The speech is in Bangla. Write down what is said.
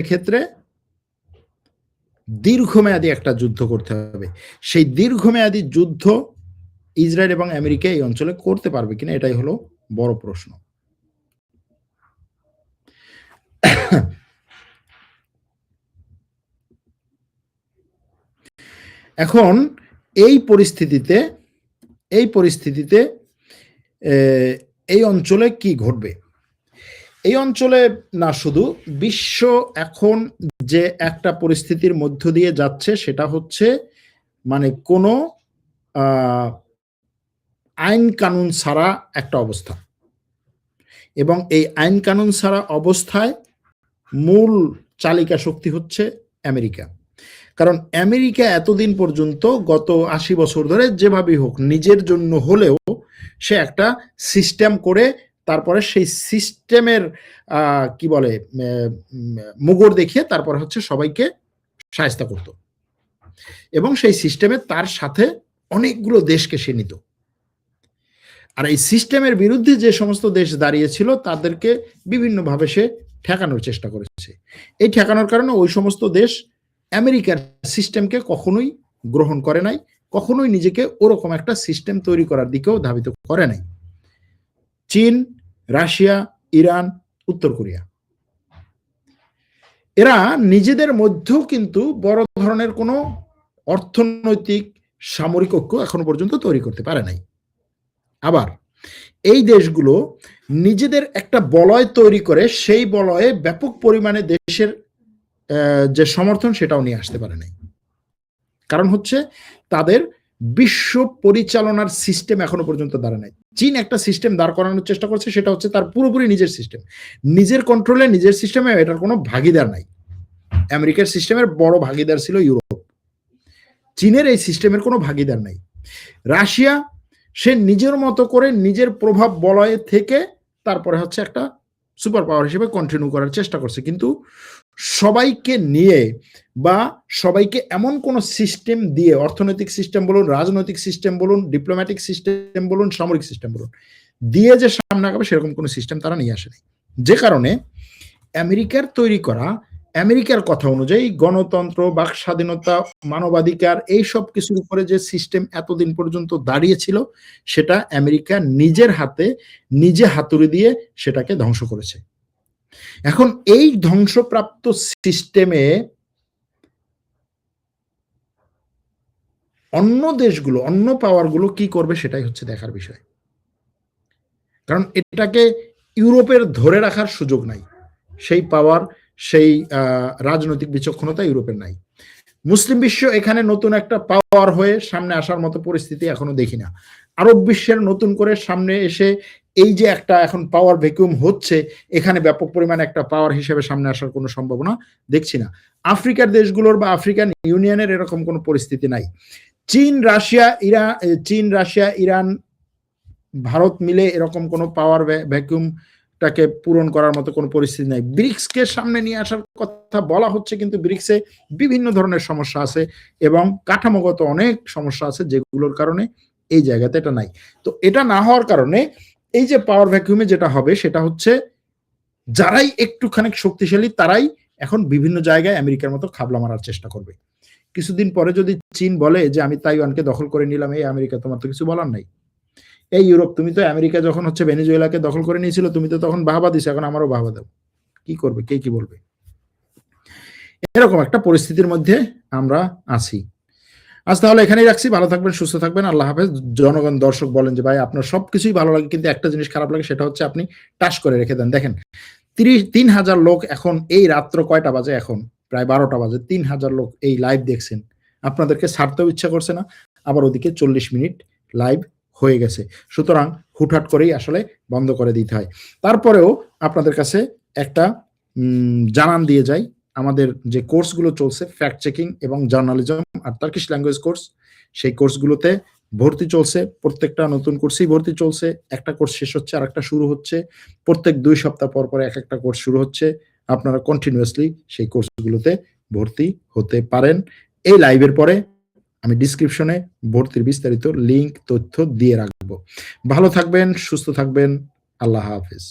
সেক্ষেত্রে দীর্ঘমেয়াদী একটা যুদ্ধ করতে হবে। সেই দীর্ঘমেয়াদী যুদ্ধ ইসরায়েল এবং আমেরিকা এই অঞ্চলে করতে পারবে কিনা এটাই হলো বড় প্রশ্ন। এখন এই পরিস্থিতিতে এই পরিস্থিতিতে এই অঞ্চলে কি ঘটবে? এই অঞ্চলে না শুধু, বিশ্ব এখন যে একটা পরিস্থিতির মধ্য দিয়ে যাচ্ছে সেটা হচ্ছে মানে কোনো আইন কানুন ছাড়া একটা অবস্থা। এবং এই আইন কানুন ছাড়া অবস্থায় মূল চালিকা শক্তি হচ্ছে আমেরিকা। কারণ আমেরিকা এতদিন পর্যন্ত গত আশি বছর ধরে যেভাবেই হোক, নিজের জন্য হলেও সে একটা সিস্টেম করে তারপরে সেই সিস্টেমের কি বলে মুগর দেখিয়ে তারপরে হচ্ছে সবাইকে সাহায্য করত। এবং সেই সিস্টেমে তার সাথে অনেকগুলো দেশকে সে নিত। আর এই সিস্টেমের বিরুদ্ধে যে সমস্ত দেশ দাঁড়িয়েছিল, তাদেরকে বিভিন্নভাবে সে ঠেকানোর চেষ্টা করেছে। এই ঠেকানোর কারণে ওই সমস্ত দেশ আমেরিকার সিস্টেমকে কখনোই গ্রহণ করে নাই, কখনোই নিজেকে ওরকম একটা সিস্টেম তৈরি করার দিকেও ধাবিত করে নাই। চীন রাশিয়া, ইরান, উত্তর কোরিয়া। এরা নিজেদের মধ্যেও কিন্তু বড় ধরনের কোনো অর্থনৈতিক সামরিক ঐক্য এখনও পর্যন্ত তৈরি করতে পারে নাই। আবার এই দেশগুলো নিজেদের একটা বলয় তৈরি করে সেই বলয়ে ব্যাপক পরিমাণে দেশের যে সমর্থন সেটাও নিয়ে আসতে পারে নাই। কারণ হচ্ছে তাদের বিশ্ব পরিচালনার সিস্টেম এখনও পর্যন্ত দাঁড়া নাই। চীন একটা সিস্টেম দাঁড় করানোর চেষ্টা করছে, সেটা হচ্ছে তার পুরোপুরি নিজের সিস্টেম নিজের কন্ট্রোলে নিজের সিস্টেমে এটার কোনো ভাগিদার নাই। আমেরিকার সিস্টেমের বড় ভাগিদার ছিল ইউরোপ। চীনের এই সিস্টেমের কোনো ভাগিদার নাই। রাশিয়া, সে নিজের মতো করে নিজের প্রভাব বলয়ে থেকে তারপরে হচ্ছে একটা সুপার পাওয়ার হিসেবে কন্টিনিউ করার চেষ্টা করছে। কিন্তু সবাইকে নিয়ে বা সবাইকে এমন কোন সিস্টেম দিয়ে, অর্থনৈতিক সিস্টেম বলুন, রাজনৈতিক সিস্টেম বলুন ডিপ্লোম্যাটিক সিস্টেম বলুন, সামরিক সিস্টেম বলুন, দিয়ে যে সামনে আগাবে সেরকম কোনো সিস্টেম তারা নিয়ে আসেনি। যে কারণে আমেরিকার তৈরি করা, আমেরিকার কথা অনুযায়ী গণতন্ত্র, বাক স্বাধীনতা, মানবাধিকার, এই সব কিছুর উপরে যে সিস্টেম এতদিন পর্যন্ত দাঁড়িয়েছিল, সেটা আমেরিকা নিজের হাতে, নিজে হাতুড়ি দিয়ে সেটাকে ধ্বংস করেছে। এখন এই ধ্বংসপ্রাপ্ত সিস্টেমে অন্য দেশগুলো, অন্য পাওয়ারগুলো কি করবে সেটাই হচ্ছে দেখার বিষয়। কারণ এটাকে ইউরোপের ধরে রাখার সুযোগ নাই। সেই পাওয়ার সেই রাজনৈতিক বিচক্ষণতা ইউরোপের নাই। মুসলিম বিশ্ব এখানে নতুন একটা পাওয়ার হয়ে সামনে আসার মতো পরিস্থিতি এখনও দেখি না। আরব বিশ্বের নতুন করে সামনে এসে এই যে একটা এখন পাওয়ার ভ্যাকুয়াম হচ্ছে, এখানে ব্যাপক পরিমাণে একটা পাওয়ার হিসেবে সামনে আসার কোনো সম্ভাবনা দেখছি না। আফ্রিকার দেশগুলোর বা আফ্রিকান ইউনিয়নের এরকম কোনো পরিস্থিতি নাই। চীন, রাশিয়া ইরান চীন, রাশিয়া, ইরান, ভারত মিলে এরকম কোনো পাওয়ার ভ্যাকুয়াম টাকে পূরণ করার মতো কোনো পরিস্থিতি নাই। ব্রিক্সকে সামনে নিয়ে আসার কথা বলা হচ্ছে, কিন্তু ব্রিক্সে বিভিন্ন ধরনের সমস্যা আছে এবং কাঠামোগত অনেক সমস্যা আছে যেগুলোর কারণে এই জায়গাতে এটা নাই। তো এটা না হওয়ার কারণে এই যে পাওয়ার ভ্যাকুয়ামে যেটা হবে, সেটা হচ্ছে যারাই একটুখানি শক্তিশালী, তারাই এখন বিভিন্ন জায়গায় আমেরিকার মতো খাবলা মারার চেষ্টা করবে। কিছুদিন পরে যদি চীন বলে যে, আমি তাইওয়ানকে দখল করে নিলাম, এই আমেরিকা তোমার তো কিছু বলার নাই। এই ইউরোপ, তুমি তো আমেরিকা যখন হচ্ছে ভেনিজুয়েলাকে দখল করে নিয়েছিল, তুমি তো তখন বাহবা দিছো, এখন আমারও বাহবা দাও। কি করবে, কে কি বলবে? এরকম একটা পরিস্থিতির মধ্যে আমরা আছি। আজ তাহলে এখানেই রাখছি। ভালো থাকবেন, সুস্থ থাকবেন। আল্লাহ হাফেজ। জনগণ, দর্শক বলেন যে, ভাই, আপনার সবকিছুই ভালো লাগে, কিন্তু একটা জিনিস খারাপ লাগে, সেটা হচ্ছে আপনি টাস করে রেখে দেন। দেখেন, তিরিশ, তিন হাজার লোক এখন এই রাত্র কয়টা বাজে এখন? প্রায় বারোটা বাজে। তিন হাজার লোক এই লাইভ দেখছেন। আপনাদেরকে ছাড়তেও ইচ্ছা করছে না। আবার ওদিকে চল্লিশ মিনিট লাইভ হয়ে গেছে। সুতরাং হুটহাট করেই আসলে বন্ধ করে দিতে হয়। তারপরেও আপনাদের কাছে একটা জানান দিয়ে যাই। আমাদের যে কোর্সগুলো চলছে ফ্যাক্ট চেকিং এবং জার্নালিজম আর টার্কিশ ল্যাঙ্গুয়েজ কোর্স সেই কোর্সগুলোতে ভর্তি চলছে। প্রত্যেকটা নতুন কোর্সই ভর্তি চলছে। একটা কোর্স শেষ হচ্ছে আর একটা শুরু হচ্ছে। প্রত্যেক দুই সপ্তাহ পর পর এক একটা কোর্স শুরু হচ্ছে। আপনারা কন্টিনিউয়াসলি সেই কোর্সগুলোতে ভর্তি হতে পারেন। এই লাইভের পরে আমি ডিসক্রিপশনে ভর্তির বিস্তারিত লিংক তথ্য দিয়ে রাখব। ভালো থাকবেন, সুস্থ থাকবেন। আল্লাহ হাফিজ।